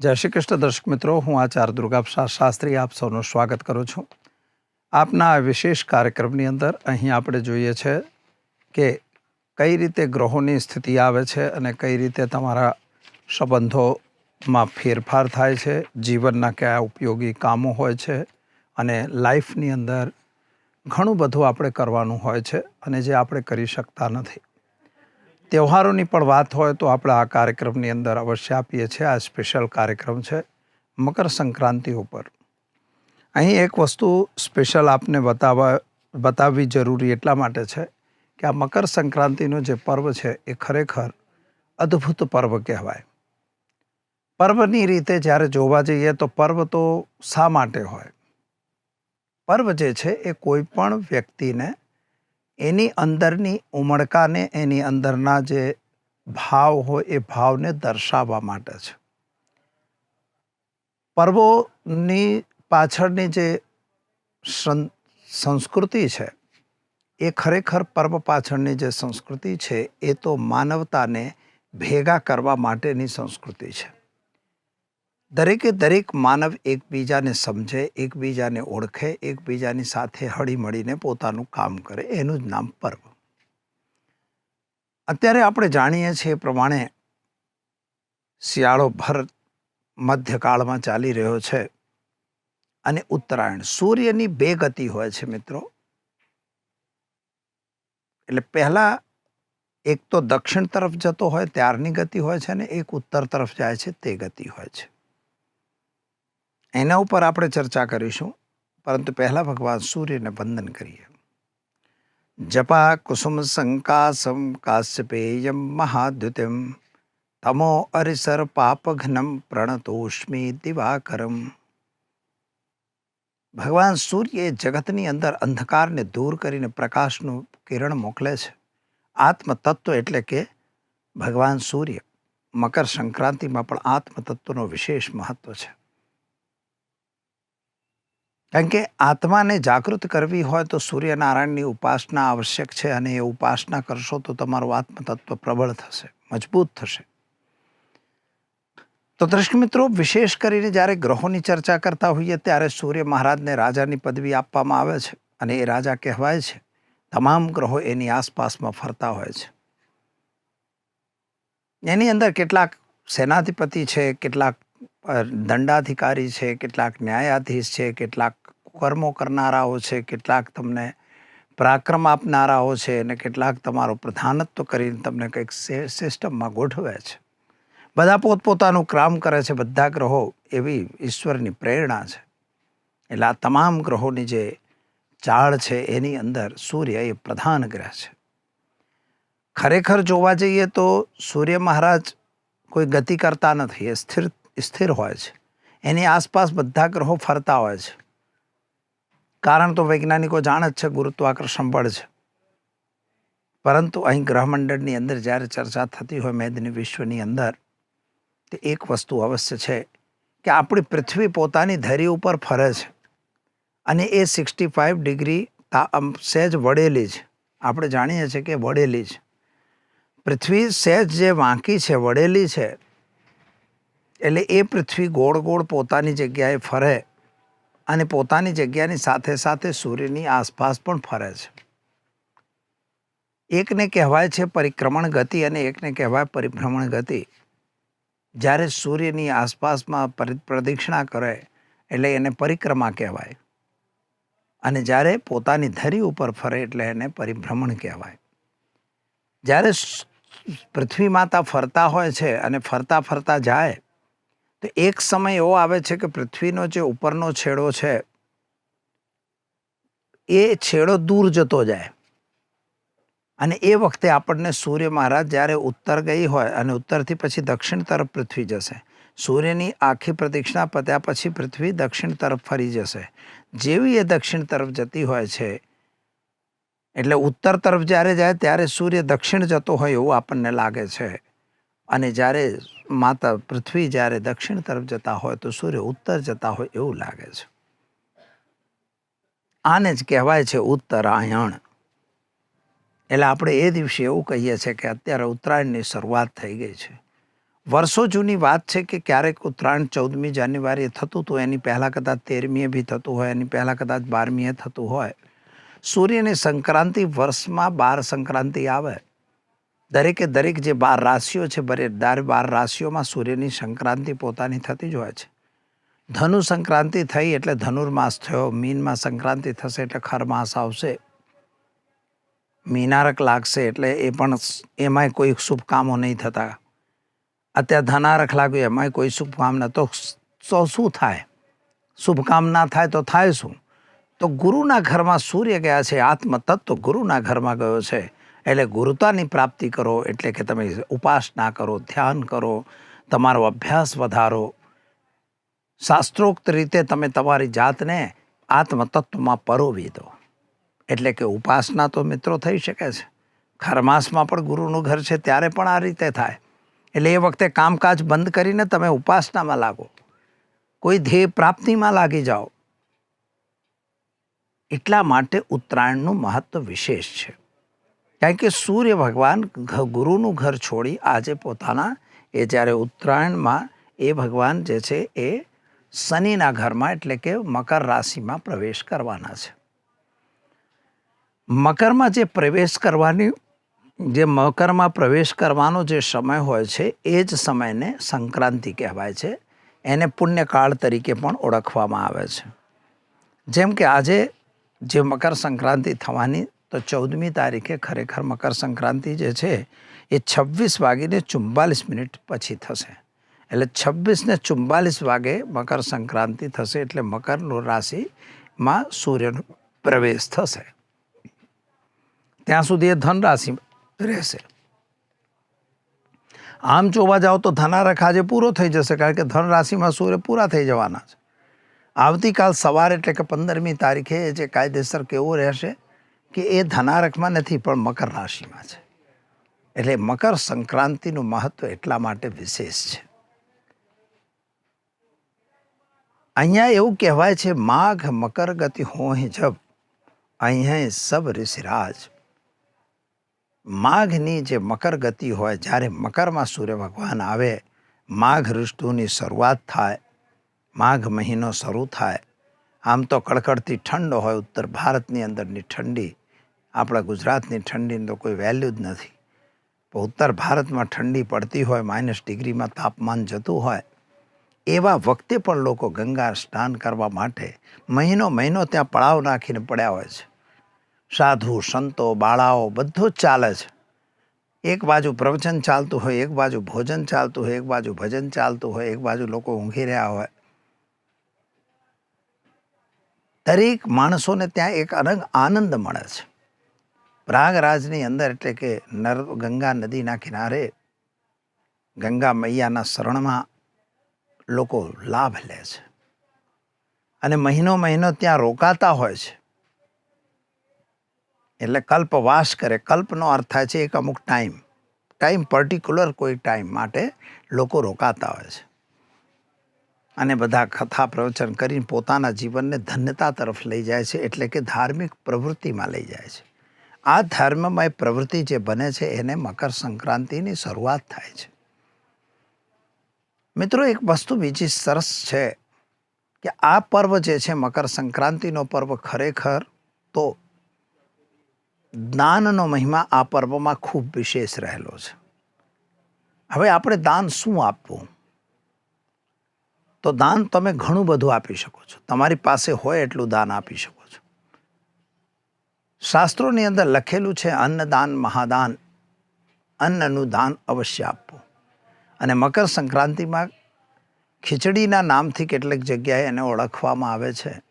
જય શ્રી કૃષ્ણ દર્શક મિત્રો, હું આચાર્ય દુર્ગા શાસ્ત્રી, આપ સૌનું સ્વાગત કરું છું. આપના આ વિશેષ કાર્યક્રમની અંદર અહીં આપણે જોઈએ છે કે કઈ રીતે ગ્રહોની સ્થિતિ આવે છે અને કઈ રીતે તમારા સંબંધોમાં ફેરફાર થાય છે, જીવનના કયા ઉપયોગી કામો હોય છે અને લાઈફની અંદર ઘણું બધું આપણે કરવાનું હોય છે અને જે આપણે કરી શકતા નથી. તહેવારોની પણ વાત હોય તો આપણે આ કાર્યક્રમની અંદર અવશ્ય આપીએ છીએ. આ સ્પેશિયલ કાર્યક્રમ છે મકર સંક્રાંતિ ઉપર. અહીં એક વસ્તુ સ્પેશિયલ આપને બતાવવા, બતાવવી જરૂરી એટલા માટે છે કે આ મકર સંક્રાંતિનો જે પર્વ છે એ ખરેખર અદ્ભુત પર્વ કહેવાય. પર્વની રીતે જ્યારે જોવા જઈએ તો પર્વ તો શા માટે હોય? પર્વ જે છે એ કોઈ પણ વ્યક્તિને એની અંદરની ઉમળકાને, એની અંદરના જે ભાવ હોય એ ભાવને દર્શાવવા માટે છે. પર્વોની પાછળની જે સંસ્કૃતિ છે, એ ખરેખર પર્વ પાછળની જે સંસ્કૃતિ છે, એ તો માનવતાને ભેગા કરવા માટેની સંસ્કૃતિ છે. દરેકે દરેક માનવ એકબીજાને સમજે, એકબીજાને ઓળખે, એકબીજાની સાથે હળીમળીને પોતાનું કામ કરે, એનું જ નામ પર્વ. અત્યારે આપણે જાણીએ છીએ એ પ્રમાણે શિયાળો ભર મધ્યકાળમાં ચાલી રહ્યો છે અને ઉત્તરાયણ. સૂર્યની બે ગતિ હોય છે મિત્રો. એટલે પહેલાં એક તો દક્ષિણ તરફ જતો હોય, ત્યારની ગતિ હોય છે અને એક ઉત્તર તરફ જાય છે, તે ગતિ હોય છે. એના ઉપર આપણે ચર્ચા કરીશું, પરંતુ પહેલાં ભગવાન સૂર્યને વંદન કરીએ. જપા કુસુમ સંકાસમ કાશ્યપેયમ મહાદ્યુતિમ, તમો અરિસર પાપઘ્નમ પ્રણતોષ્મી દિવાકરમ. ભગવાન સૂર્ય જગતની અંદર અંધકારને દૂર કરીને પ્રકાશનું કિરણ મોકલે છે. આત્મતત્વ એટલે કે ભગવાન સૂર્ય, મકર સંક્રાંતિમાં પણ આત્મતત્વનો વિશેષ મહત્વ છે. કારણ કે આત્માને જાગૃત કરવી હોય તો સૂર્યનારાયણની ઉપાસના આવશ્યક છે અને એ ઉપાસના કરશો તો તમારું આત્મતત્વ પ્રબળ થશે, મજબૂત થશે. તો દર્શક વિશેષ કરીને જ્યારે ગ્રહોની ચર્ચા કરતા હોઈએ ત્યારે સૂર્ય મહારાજને રાજાની પદવી આપવામાં આવે છે અને એ રાજા કહેવાય છે, તમામ ગ્રહો એની આસપાસમાં ફરતા હોય છે. એની અંદર કેટલાક સેનાધિપતિ છે, કેટલાક દંડાધિકારી છે, કેટલાક ન્યાયાધીશ છે, કેટલાક કર્મો કરનારાઓ છે, કેટલાક તમને પરાક્રમ આપનારાઓ છે અને કેટલાક તમારો પ્રધાનત્વ કરીને તમને કંઈક સિસ્ટમમાં ગોઠવે છે. બધા પોતપોતાનું કામ કરે છે, બધા ગ્રહો એવી ઈશ્વરની પ્રેરણા છે. એટલે આ તમામ ગ્રહોની જે ચાળ છે, એની અંદર સૂર્ય એ પ્રધાન ગ્રહ છે. ખરેખર જોવા જઈએ તો સૂર્ય મહારાજ કોઈ ગતિ કરતા નથી, એ સ્થિર સ્થિર હોય છે. એની આસપાસ બધા ગ્રહો ફરતા હોય છે. કારણ તો વૈજ્ઞાનિકો જાણે જ છે ગુરુત્વાકર્ષણ બળ છે. પરંતુ અહીં ગ્રહમંડળની અંદર જ્યારે ચર્ચા થતી હોય મેદની વિશ્વની અંદર, તે એક વસ્તુ અવશ્ય છે કે આપણી પૃથ્વી પોતાની ધરી ઉપર ફરે છે. અને એ સિક્સટી ફાઇવ ડિગ્રી સહેજ વળેલી છે. આપણે જાણીએ છીએ કે વળેલી છે. પૃથ્વી સહેજ જે વાંકી છે, વળેલી છે એટલે એ પૃથ્વી ગોળ ગોળ પોતાની જગ્યાએ ફરે અને પોતાની જગ્યાની સાથે સાથે સૂર્યની આસપાસ પણ ફરે છે. એકને કહેવાય છે પરિક્રમણ ગતિ અને એકને કહેવાય પરિભ્રમણ ગતિ. જ્યારે સૂર્યની આસપાસમાં પરિ- પ્રદક્ષિણા કરે એટલે એને પરિક્રમા કહેવાય. અને જ્યારે પોતાની ધરી ઉપર ફરે એટલે એને પરિભ્રમણ કહેવાય. જ્યારે પૃથ્વી માતા ફરતા હોય છે અને ફરતા ફરતા જાય તો એક સમય એવો આવે છે કે પૃથ્વીનો જે ઉપરનો છેડો છે, એ છેડો દૂર જતો જાય. અને એ વખતે આપણને સૂર્ય મહારાજ જ્યારે ઉત્તર ગઈ હોય અને ઉત્તરથી પછી દક્ષિણ તરફ પૃથ્વી જશે. સૂર્યની આખી પ્રદક્ષિણા પત્યા પછી પૃથ્વી દક્ષિણ તરફ ફરી જશે. જેવી એ દક્ષિણ તરફ જતી હોય છે, એટલે ઉત્તર તરફ જ્યારે જાય ત્યારે સૂર્ય દક્ષિણ જતો હોય એવું આપણને લાગે છે. અને જ્યારે માતા પૃથ્વી જ્યારે દક્ષિણ તરફ જતા હોય તો સૂર્ય ઉત્તર જતા હોય એવું લાગે છે. આને જ કહેવાય છે ઉત્તરાયણ. એટલે આપણે એ દિવસે એવું કહીએ છીએ કે અત્યારે ઉત્તરાયણની શરૂઆત થઈ ગઈ છે. વર્ષો જૂની વાત છે કે ક્યારેક ઉત્તરાયણ ચૌદમી જાન્યુઆરીએ થતું હતું એની પહેલાં કદાચ તેરમીએ બી થતું હોય, એની પહેલાં કદાચ બારમીએ થતું હોય. સૂર્યની સંક્રાંતિ વર્ષમાં બાર સંક્રાંતિ આવે. દરેકે દરેક જે બાર રાશિઓ છે બરે દર બાર રાશિઓમાં સૂર્યની સંક્રાંતિ પોતાની થતી જ હોય છે. ધનુ સંક્રાંતિ થઈ એટલે ધનુર્માસ થયો મીનમાં સંક્રાંતિ થશે એટલે ખરમાસ આવશે. મીનારક લાગશે એટલે એ પણ એમાંય કોઈ શુભ કામો નહીં થતા. અત્યારે ધનારક લાગ્યું, એમાંય કોઈ શુભ કામ ન, તો તો શું થાય? શુભ કામ ના થાય તો થાય શું? તો ગુરુના ઘરમાં સૂર્ય ગયા છે, આત્મતત્વ ગુરુના ઘરમાં ગયો છે. એટલે ગુરુતાની પ્રાપ્તિ કરો, એટલે કે તમે ઉપાસના કરો, ધ્યાન કરો, તમારો અભ્યાસ વધારો. શાસ્ત્રોક્ત રીતે તમે તમારી જાતને આત્મતત્વમાં પરોવી દો એટલે કે ઉપાસના તો મિત્રો થઈ શકે છે. ખરમાસમાં પણ ગુરુનું ઘર છે, ત્યારે પણ આ રીતે થાય. એટલે એ વખતે કામકાજ બંધ કરીને તમે ઉપાસનામાં લાગો. કોઈ ધ્યેય પ્રાપ્તિમાં લાગી જાઓ. એટલા માટે ઉત્તરાયણનું મહત્ત્વ વિશેષ છે. કારણ કે સૂર્ય ભગવાન ગુરુનું ઘર છોડી આજે પોતાના, એ જ્યારે ઉત્તરાયણમાં એ ભગવાન જે છે એ શનિના ઘરમાં એટલે કે મકર રાશિમાં પ્રવેશ કરવાના છે. મકરમાં જે પ્રવેશ કરવાની, જે મકરમાં પ્રવેશ કરવાનો જે સમય હોય છે, એ જ સમયને સંક્રાંતિ કહેવાય છે. એને પુણ્યકાળ તરીકે પણ ઓળખવામાં આવે છે. જેમ કે આજે જે મકર સંક્રાંતિ થવાની તો ચૌદમી તારીખે ખરેખર મકર સંક્રાંતિ જે છે, એ છવ્વીસ વાગીને ચુમ્બાલીસ મિનિટ પછી થશે. એટલે છવ્વીસને ચુમ્બાલીસ વાગે મકર સંક્રાંતિ થશે એટલે મકરનો રાશિમાં સૂર્યનો પ્રવેશ થશે. ત્યાં સુધી એ ધન રાશિ રહેશે. આમ જોવા જાઓ તો ધનારખ આજે પૂરો થઈ જશે કારણ કે ધન રાશિમાં સૂર્ય પૂરા થઈ જવાના છે. આવતીકાલ સવારે એટલે કે પંદરમી તારીખે જે કાયદેસર કેવો રહેશે? કે એ ધનારકમાં નથી, પણ મકર રાશિમાં છે. એટલે મકર સંક્રાંતિનું મહત્વ એટલા માટે વિશેષ છે. અહીંયા એવું કહેવાય છે, માઘ મકર ગતિ હોહ જબ અહીંયા સબ ઋષિરાજ. માઘની જે મકર ગતિ હોય, જ્યારે મકરમાં સૂર્ય ભગવાન આવે, માઘ ઋતુની શરૂઆત થાય, માઘ મહિનો શરૂ થાય આમ તો કડકડતી ઠંડ હોય, ઉત્તર ભારતની અંદરની ઠંડી. આપણા ગુજરાતની ઠંડીની તો કોઈ વેલ્યુ જ નથી. પણ ઉત્તર ભારતમાં ઠંડી પડતી હોય માઇનસ ડિગ્રીમાં તાપમાન જતું હોય, એવા વખતે પણ લોકો ગંગા સ્નાન કરવા માટે મહિનો મહિનો ત્યાં પડાવ નાખીને પડ્યા હોય છે. સાધુ, સંતો, બાળાઓ બધું જ ચાલે છે. એક બાજુ પ્રવચન ચાલતું હોય, એક બાજુ ભોજન ચાલતું હોય, એક બાજુ ભજન ચાલતું હોય, એક બાજુ લોકો ઊંઘી રહ્યા હોય. દરેક માણસોને ત્યાં એક અલગ આનંદ મળે છે. પ્રયાગરાજની અંદર એટલે કે નર ગંગા નદીના કિનારે ગંગા મૈયાના શરણમાં લોકો લાભ લે છે. અને મહિનો મહિનો ત્યાં રોકાતા હોય છે. એટલે કલ્પવાસ કરે. કલ્પનો અર્થ થાય છે એક અમુક ટાઈમ. ટાઈમ પર્ટિક્યુલર કોઈ ટાઈમ માટે લોકો રોકાતા હોય છે. અને બધા કથા પ્રવચન કરીને પોતાના જીવનને ધન્યતા તરફ લઈ જાય છે, એટલે કે ધાર્મિક પ્રવૃત્તિમાં લઈ જાય છે. આ ધર્મમય પ્રવૃત્તિ જે બને છે, એને મકર સંક્રાંતિની શરૂઆત થાય છે. મિત્રો, એક વસ્તુ બીજી સરસ છે કે આ પર્વ જે છે, મકર સંક્રાંતિનો પર્વ ખરેખર તો દાનનો મહિમા આ પર્વમાં ખૂબ વિશેષ રહેલો છે. હવે આપણે દાન શું આપવું? તો દાન તમે ઘણું બધું આપી શકો છો. તમારી પાસે હોય એટલું દાન આપી શકો છો. શાસ્ત્રોની અંદર લખેલું છે, અન્નદાન મહાદાન, અન્નનું દાન અવશ્ય આપવું અને મકર સંક્રાંતિમાં ખીચડીના નામથી કેટલીક જગ્યાએ એને ઓળખવામાં આવે છે.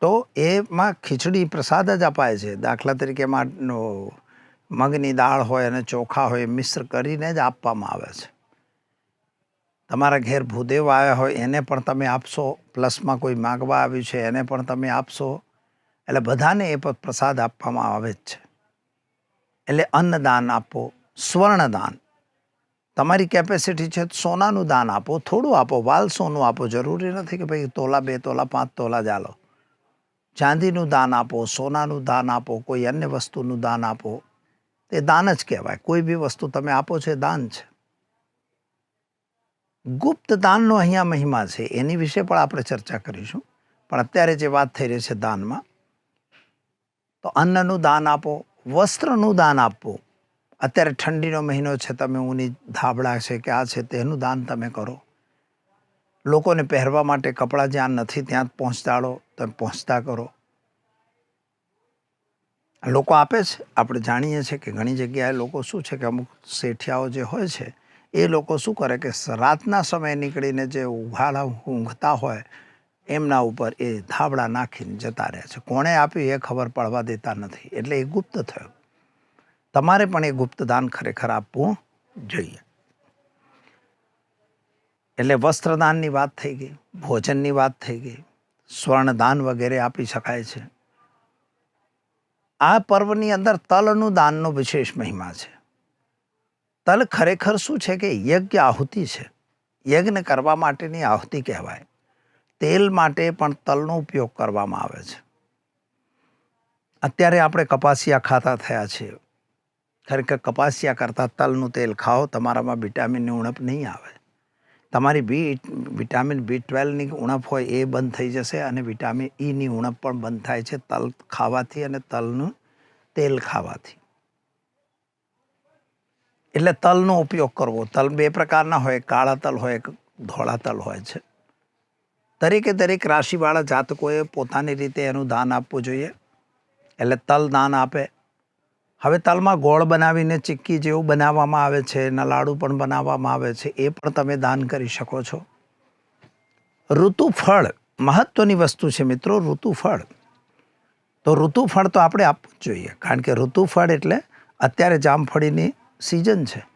તો એમાં ખીચડી પ્રસાદ જ અપાય છે. દાખલા તરીકે મગની દાળ હોય અને ચોખા હોય મિશ્ર કરીને જ આપવામાં આવે છે. તમારા ઘેર ભૂદેવ આવ્યા હોય, એને પણ તમે આપશો. પ્લસમાં કોઈ માગવા આવ્યું છે, એને પણ તમે આપશો. એટલે બધાને એ પ્રસાદ આપવામાં આવે જ છે. એટલે અન્નદાન આપો, સ્વર્ણદાન. તમારી કેપેસિટી છે સોનાનું દાન આપો, થોડું આપો, વાલ સોનું આપો. જરૂરી નથી કે ભાઈ તોલા બે તોલા, પાંચ તોલા ચાલો ચાંદીનું દાન આપો, સોનાનું દાન આપો, કોઈ અન્ય વસ્તુનું દાન આપો. તે દાન જ કહેવાય. કોઈ બી વસ્તુ તમે આપો છો એ દાન છે. ગુપ્ત દાનનો અહીંયા મહિમા છે, એની વિશે પણ આપણે ચર્ચા કરીશું. પણ અત્યારે જે વાત થઈ રહી છે દાનમાં, તો અન્નનું દાન આપો, વસ્ત્રનું દાન આપવું અત્યારે ઠંડીનો મહિનો છે, તમે ઊની ધાબળા છે કે આ છે તેનું દાન તમે કરો. લોકોને પહેરવા માટે કપડાં જ્યાં નથી ત્યાં પહોંચતાડો તમે પહોંચતા કરો. લોકો આપે છે, આપણે જાણીએ છીએ કે ઘણી જગ્યાએ લોકો શું છે કે અમુક શેઠિયાઓ જે હોય છે એ લોકો શું કરે કે રાતના સમયે નીકળીને જે ઉઘાડા ઊંઘતા હોય, એમના ઉપર એ ધાબળા નાખીને જતા રહે છે. કોણે આપ્યું એ ખબર પડવા દેતા નથી. એટલે એ ગુપ્ત થયું. તમારે પણ એ ગુપ્ત દાન ખરેખર આપવું જોઈએ. એટલે વસ્ત્રદાનની વાત થઈ ગઈ, ભોજનની વાત થઈ ગઈ, સ્વર્ણદાન વગેરે આપી શકાય છે. આ પર્વની અંદર તલનું દાનનો વિશેષ મહિમા છે. તલ ખરેખર શું છે કે યજ્ઞ આહુતિ છે? યજ્ઞ કરવા માટેની આહુતિ કહેવાય. તેલ માટે પણ તલનો ઉપયોગ કરવામાં આવે છે. અત્યારે આપણે કપાસિયા ખાતા થયા છીએ. ખરેખર કપાસિયા કરતાં તલનું તેલ ખાઓ, તમારામાં વિટામિનની ઉણપ નહીં આવે. તમારી બી વિટામિન બી ટ્વેલ્વની ઉણપ હોય એ બંધ થઈ જશે અને વિટામિન ઈની ઉણપ પણ બંધ થાય છે તલ ખાવાથી અને તલનું તેલ ખાવાથી. એટલે તલનો ઉપયોગ કરવો. તલ બે પ્રકારના હોય. કાળા તલ હોય ધોળા તલ હોય છે. દરેકે દરેક રાશિવાળા જાતકોએ પોતાની રીતે એનું દાન આપવું જોઈએ. એટલે તલ દાન આપે. હવે તલમાં ગોળ બનાવીને ચીક્કી જેવું બનાવવામાં આવે છે, એના લાડુ પણ બનાવવામાં આવે છે, એ પણ તમે દાન કરી શકો છો. ઋતુફળ મહત્ત્વની વસ્તુ છે મિત્રો, ઋતુફળ. તો ઋતુફળ તો આપણે આપવું જ જોઈએ. કારણ કે ઋતુફળ એટલે અત્યારે જામફળીની સિઝન છે.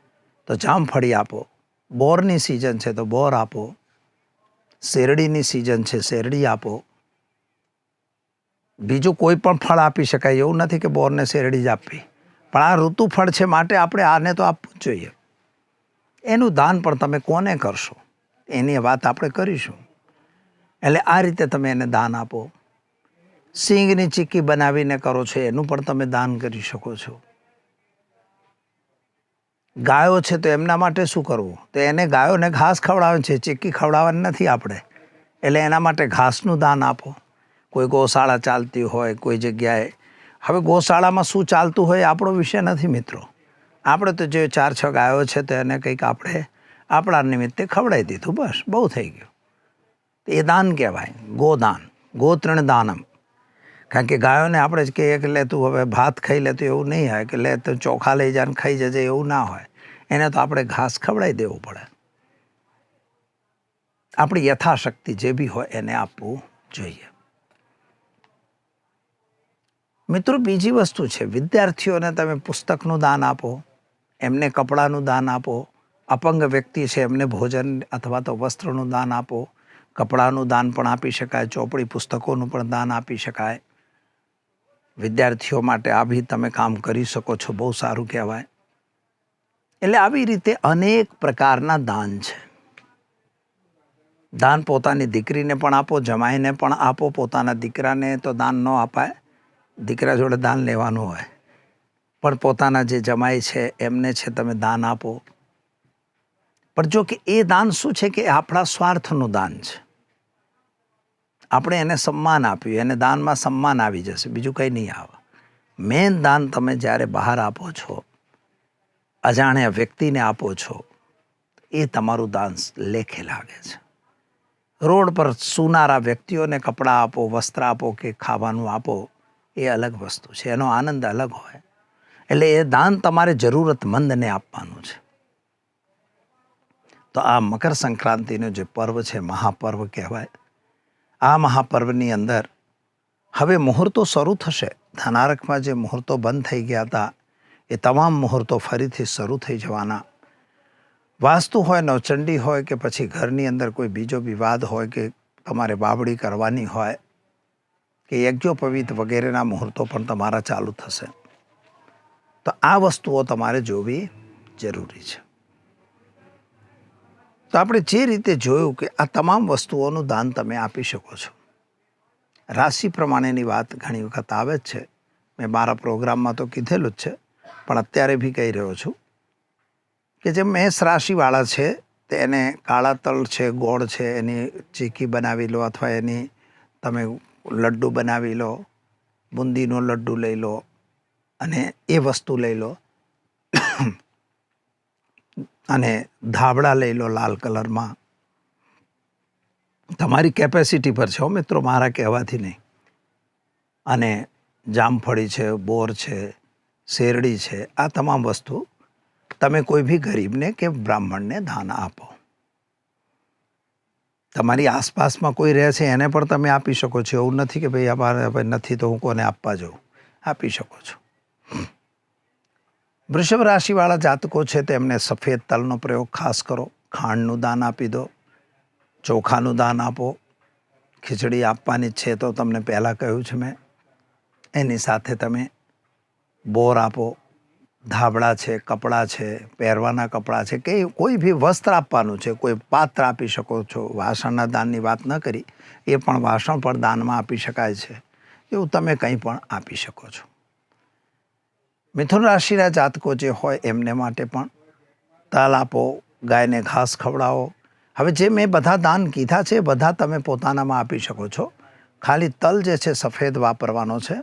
તો જામફળી આપો. બોરની સિઝન છે તો બોર આપો. શેરડીની સિઝન છે શેરડી આપો. બીજું કોઈ પણ ફળ આપી શકાય. એવું નથી કે બોરને શેરડી જ આપવી. પણ આ ઋતુફળ છે માટે આપણે આને તો આપવું જ જોઈએ. એનું દાન પણ તમે કોને કરશો? એની વાત આપણે કરીશું. એટલે આ રીતે તમે એને દાન આપો. સિંગની ચીક્કી બનાવીને કરો છો, એનું પણ તમે દાન કરી શકો છો. ગાયો છે તો એમના માટે શું કરવું? તો એને ગાયોને ઘાસ ખવડાવે છે, ચીક્કી ખવડાવવાની નથી આપણે. એટલે એના માટે ઘાસનું દાન આપો. કોઈ ગૌશાળા ચાલતી હોય, કોઈ જગ્યાએ. હવે ગૌશાળામાં શું ચાલતું હોય આપણો વિષય નથી મિત્રો. આપણે તો જે ચાર છ ગાયો છે તો એને કંઈક આપણે આપણા નિમિત્તે ખવડાવી દીધું, બસ, બહુ થઈ ગયું. એ દાન કહેવાય, ગોદાન ગોત્રણ દાનમ કારણ કે ગાયોને આપણે જ કહીએ કે લે તું હવે ભાત ખાઈ લે તો એવું નહીં હોય કે લે તું ચોખા લઈ જાય ને ખાઈ જજે એવું ના હોય. એને તો આપણે ઘાસ ખવડાવી દેવું પડે. આપણી યથાશક્તિ જે બી હોય એને આપવું જોઈએ. મિત્રો, બીજી વસ્તુ છે, વિદ્યાર્થીઓને તમે પુસ્તકનું દાન આપો, એમને કપડાનું દાન આપો, અપંગ વ્યક્તિ છે એમને ભોજન અથવા તો વસ્ત્રનું દાન આપો, કપડાનું દાન પણ આપી શકાય, ચોપડી પુસ્તકોનું પણ દાન આપી શકાય. વિદ્યાર્થીઓ માટે આ બી તમે કામ કરી શકો છો, બહુ સારું કહેવાય. એટલે આવી રીતે અનેક પ્રકારના દાન છે. દાન પોતાની દીકરીને પણ આપો, જમાઈને પણ આપો, પોતાના દીકરાને તો દાન ન અપાય, દીકરા જોડે દાન લેવાનું હોય. પણ પોતાના જે જમાઈ છે, એમને છે તમે દાન આપો. પણ જો કે એ દાન શું છે કે આપણા સ્વાર્થનું દાન છે. આપણે એને સન્માન આપ્યું એને દાનમાં સન્માન આવી જશે, બીજું કંઈ નહીં આવે. મેન દાન તમે જ્યારે બહાર આપો છો, અજાણ્યા વ્યક્તિને આપો છો, એ તમારું દાન લેખે લાગે છે. રોડ પર સૂનારા વ્યક્તિઓને કપડાં આપો, વસ્ત્ર આપો કે ખાવાનું આપો, એ અલગ વસ્તુ છે, એનો આનંદ અલગ હોય. એટલે એ દાન તમારે જરૂરતમંદને આપવાનું છે. તો આ મકર સંક્રાંતિનો જે પર્વ છે, મહાપર્વ કહેવાય આ મહાપર્વની અંદર હવે મુહૂર્તો શરૂ થશે. ધનારકમાં જે મુહૂર્તો બંધ થઈ ગયા હતા, એ તમામ મુહૂર્તો ફરીથી શરૂ થઈ જવાના. વાસ્તુ હોય, નવચંડી હોય કે પછી ઘરની અંદર કોઈ બીજો વિવાદ હોય કે તમારે બાબડી કરવાની હોય કે યજ્ઞોપવિત વગેરેના મુહૂર્તો પણ તમારા ચાલુ થશે. તો આ વસ્તુઓ તમારે જોવી જરૂરી છે. તો આપણે જે રીતે જોયું કે આ તમામ વસ્તુઓનું દાન તમે આપી શકો છો. રાશિ પ્રમાણેની વાત ઘણી વખત આવે જ છે. મેં મારા પ્રોગ્રામમાં તો કીધેલું જ છે, પણ અત્યારે બી કહી રહ્યો છું કે જે મેષ રાશિવાળા છે તેને કાળા તલ છે, ગોળ છે, એની ચીકી બનાવી લો અથવા એની તમે લડ્ડુ બનાવી લો, બુંદીનો લડ્ડુ લઈ લો અને એ વસ્તુ લઈ લો. અને ધાબળા લઈ લો લાલ કલરમાં. તમારી કેપેસિટી પર છે હો મિત્રો, મારા કહેવાથી નહીં. અને જામફળી છે, બોર છે, શેરડી છે, આ તમામ વસ્તુ તમે કોઈ બી ગરીબને કે બ્રાહ્મણને દાન આપો. તમારી આસપાસમાં કોઈ રહે છે, એને પણ તમે આપી શકો છો. એવું નથી કે ભાઈ, અમારે નથી તો હું કોને આપવા જાઉં. આપી શકો છો. વૃષભ રાશિવાળા જાતકો છે તેમને સફેદ તલનો પ્રયોગ ખાસ કરો. ખાંડનું દાન આપી દો. ચોખાનું દાન આપો. ખીચડી આપવાની છે તો તમને પહેલાં કહ્યું છે મેં. એની સાથે તમે બોર આપો. ધાબળા છે, કપડાં છે, પહેરવાના કપડાં છે, કે કોઈ બી વસ્ત્ર આપવાનું છે, કોઈ પાત્ર આપી શકો છો. વાસણના દાનની વાત ન કરી. એ પણ વાસણ પણ દાનમાં આપી શકાય છે. એવું તમે કંઈ પણ આપી શકો છો. મિથુન રાશિના જાતકો જે હોય એમને માટે પણ તલ આપો, ગાયને ઘાસ ખવડાવો. હવે જે મેં બધા દાન કીધા છે એ બધા તમે પોતાનામાં આપી શકો છો. ખાલી તલ જે છે સફેદ વાપરવાનો છે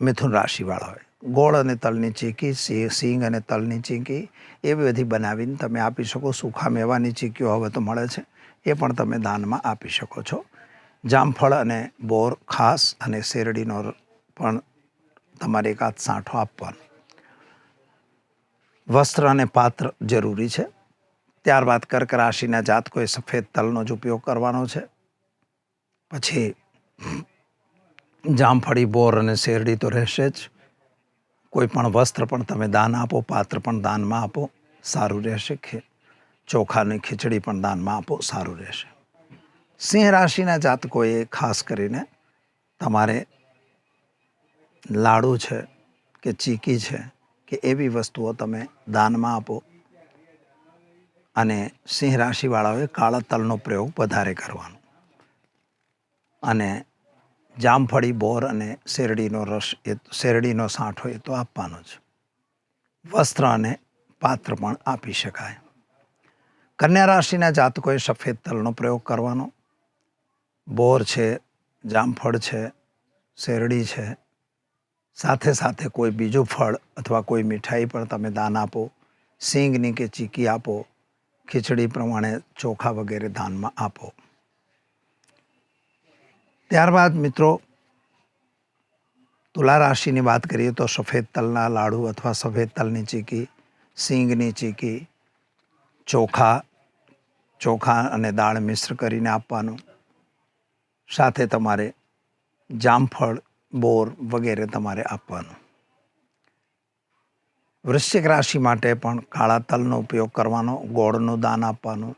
મિથુન રાશિવાળાઓએ ગોળ અને તલની ચીકી સિંગ અને તલની ચીકી, એવી બધી બનાવીને તમે આપી શકો. સૂખા મેવાની ચીકીઓ હવે તો મળે છે, એ પણ તમે દાનમાં આપી શકો છો. જામફળ અને બોર ખાસ અને શેરડીનો પણ તમારે એકાદ સાંઠો આપવાનો. વસ્ત્ર અને પાત્ર જરૂરી છે. ત્યારબાદ કર્ક રાશિના જાતકોએ સફેદ તલનો જ ઉપયોગ કરવાનો છે. પછી જામફળી, બોર અને શેરડી તો રહેશે જ. કોઈ પણ વસ્ત્ર પણ તમે દાન આપો, પાત્ર પણ દાનમાં આપો, સારું રહેશે. ચોખાની ખીચડી પણ દાનમાં આપો, સારું રહેશે. સિંહ રાશિના જાતકોએ ખાસ કરીને તમારે લાડુ છે કે ચીકી છે કે એવી વસ્તુઓ તમે દાનમાં આપો. અને સિંહ રાશિવાળાઓએ કાળા તલનો પ્રયોગ વધારે કરવાનો. અને જામફળી, બોર અને શેરડીનો રસ એ શેરડીનો સાંઠો એ તો આપવાનો જ. વસ્ત્ર અને પાત્ર પણ આપી શકાય. કન્યા રાશિના જાતકોએ સફેદ તલનો પ્રયોગ કરવાનો. બોર છે, જામફળ છે, શેરડી છે સાથે સાથે કોઈ બીજું ફળ અથવા કોઈ મીઠાઈ પણ તમે દાન આપો, સિંગની કે ચીકી આપો, ખીચડી પ્રમાણે ચોખા વગેરે દાનમાં આપો. ત્યારબાદ મિત્રો, તુલા રાશિની વાત કરીએ તો સફેદ તલના લાડુ અથવા સફેદ તલની ચીકી, સિંગની ચીકી, ચોખા ચોખા અને દાળ મિશ્ર કરીને આપવાનું. સાથે તમારે જામફળ બોર વગેરે તમારે આપવાનું. વૃશ્ચિક રાશિ માટે પણ કાળા તલનો ઉપયોગ કરવાનો, ગોળનું દાન આપવાનું.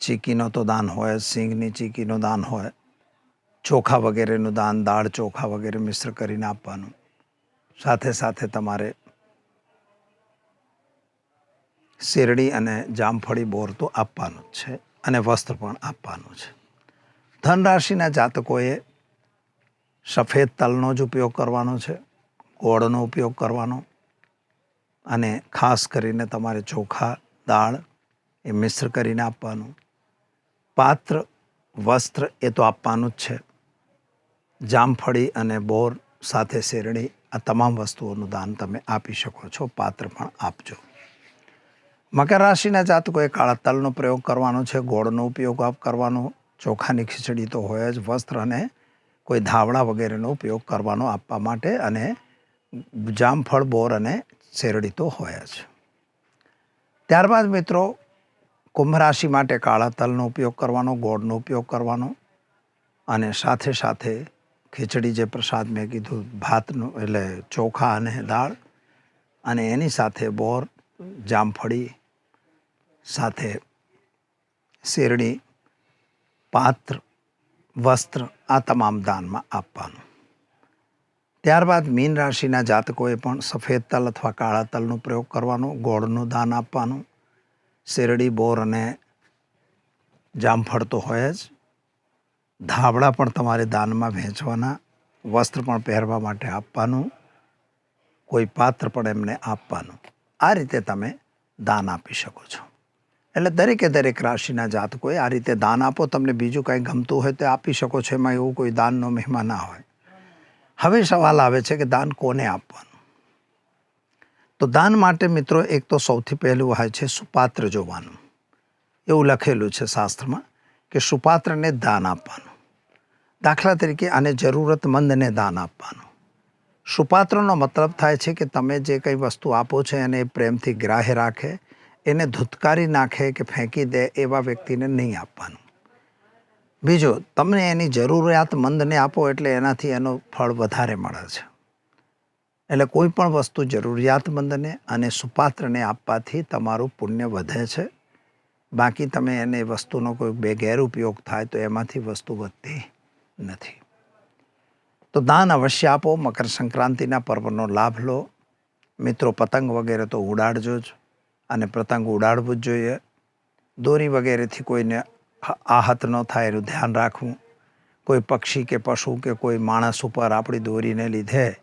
ચીકીનો તો દાન હોય, સિંગની ચીકીનું દાન હોય, ચોખા વગેરેનું દાન, દાળ ચોખા વગેરે મિશ્ર કરીને આપવાનું. સાથે સાથે તમારે શેરડી અને જામફળી બોર તો આપવાનું જ છે અને વસ્ત્ર પણ આપવાનું છે. ધન રાશિના જાતકોએ સફેદ તલનો જ ઉપયોગ કરવાનો છે, ગોળનો ઉપયોગ કરવાનો. અને ખાસ કરીને તમારે ચોખા, દાળ એ મિશ્ર કરીને આપવાનું. પાત્ર, વસ્ત્ર એ તો આપવાનું જ છે. જામફળી અને બોર સાથે શેરડી, આ તમામ વસ્તુઓનું દાન તમે આપી શકો છો, પાત્ર પણ આપજો. મકર રાશિના જાતકોએ કાળા તલનો પ્રયોગ કરવાનો છે, ગોળનો ઉપયોગ આપ કરવાનો. ચોખાની ખીચડી તો હોય જ, વસ્ત્ર અને કોઈ ધાવણા વગેરેનો ઉપયોગ કરવાનો આપવા માટે અને જામફળ, બોર અને શેરડી તો હોય જ. ત્યારબાદ મિત્રો, કુંભ રાશિ માટે કાળા તલનો ઉપયોગ કરવાનો, ગોળનો ઉપયોગ કરવાનો અને સાથે સાથે ખીચડી જે પ્રસાદ મેં કીધું, ભાતનું એટલે ચોખા અને દાળ અને એની સાથે બોર, જામફળી, સાથે શેરડી, પાત્ર વસ્ત્ર આ તમામ દાનમાં આપવાનું. ત્યારબાદ મીન રાશિના જાતકોએ પણ સફેદ તલ અથવા કાળા તલનો પ્રયોગ કરવાનો, ગોળનું દાન આપવાનું. શેરડી, બોર અને જામફળ તો હોય જ. ધાબળા પણ તમારે દાનમાં વહેંચવાના, વસ્ત્ર પણ પહેરવા માટે આપવાનું, કોઈ પાત્ર પણ એમને આપવાનું. આ રીતે તમે દાન આપી શકો છો. એટલે દરેકે દરેક રાશિના જાતકોએ આ રીતે દાન આપો. તમને બીજું કંઈ ગમતું હોય તો આપી શકો છો, એમાં એવું કોઈ દાનનો મહિમા ના હોય. હવે સવાલ આવે છે કે દાન કોને આપવાનું? તો દાન માટે મિત્રો એક તો સૌથી પહેલું હોય છે સુપાત્ર જોવાનું. એવું લખેલું છે શાસ્ત્રમાં કે સુપાત્રને દાન આપવાનું. દાખલા તરીકે આને જરૂરતમંદને દાન આપવાનું. સુપાત્રનો મતલબ થાય છે કે તમે જે કંઈ વસ્તુ આપો છો એને પ્રેમથી ગ્રાહ્ય રાખે એને ધુતકારી નાખે કે ફેંકી દે એવા વ્યક્તિને નહીં આપવાનું. બીજો, તમને એની જરૂરિયાતમંદને આપો એટલે એનાથી એનો ફળ વધારે મળે છે. એટલે કોઈ પણ વસ્તુ જરૂરિયાતમંદને અને સુપાત્રને આપવાથી તમારું પુણ્ય વધે છે. બાકી તમે એને વસ્તુનો કોઈ બે ગેરઉપયોગ થાય તો એમાંથી વસ્તુ વધતી નથી. તો દાન અવશ્ય આપો મકર સંક્રાંતિના પર્વનો લાભ લો. મિત્રો, પતંગ વગેરે તો ઉડાડજો જ. અને પતંગ ઉડાડવું જ જોઈએ. દોરી વગેરેથી કોઈને આહત ન થાય એનું ધ્યાન રાખવું. કોઈ પક્ષી કે પશુ કે કોઈ માણસ ઉપર આપણી દોરીને લીધે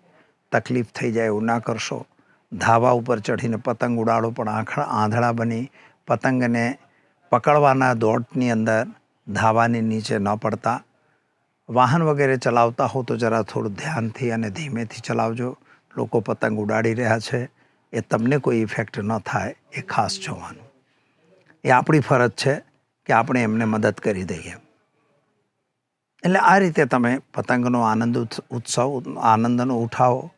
તકલીફ થઈ જાય એવું ના કરશો. ધાબા ઉપર ચઢીને પતંગ ઉડાડો પણ આંખડા આંધળા બની પતંગને પકડવાના દોડની અંદર ધાબાની નીચે ન પડતા. વાહન વગેરે ચલાવતા હો તો જરા થોડું ધ્યાનથી અને ધીમેથી ચલાવજો. લોકો પતંગ ઉડાડી રહ્યા છે. એ તમને કોઈ ઇફેક્ટ ન થાય એ ખાસ જોવાનું. એ આપણી ફરજ છે કે આપણે એમને મદદ કરી દઈએ. એટલે આ રીતે તમે પતંગનો આનંદ ઉત્સવ, આનંદનો ઉઠાવો.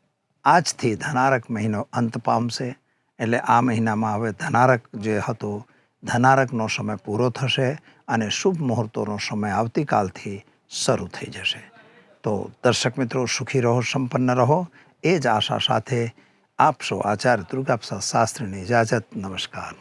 આજથી ધનારક મહિનો અંત પામશે. એટલે આ મહિનામાં હવે ધનારક જે હતો, ધનારકનો સમય પૂરો થશે અને શુભ મુહૂર્તોનો સમય આવતીકાલથી શરૂ થઈ જશે. તો દર્શક મિત્રો, સુખી રહો, સંપન્ન રહો. એ જ આશા સાથે આપશો આચાર્ય દુર્ગાપ્રસાદ શાસ્ત્રીની ઇજાજત નમસ્કાર.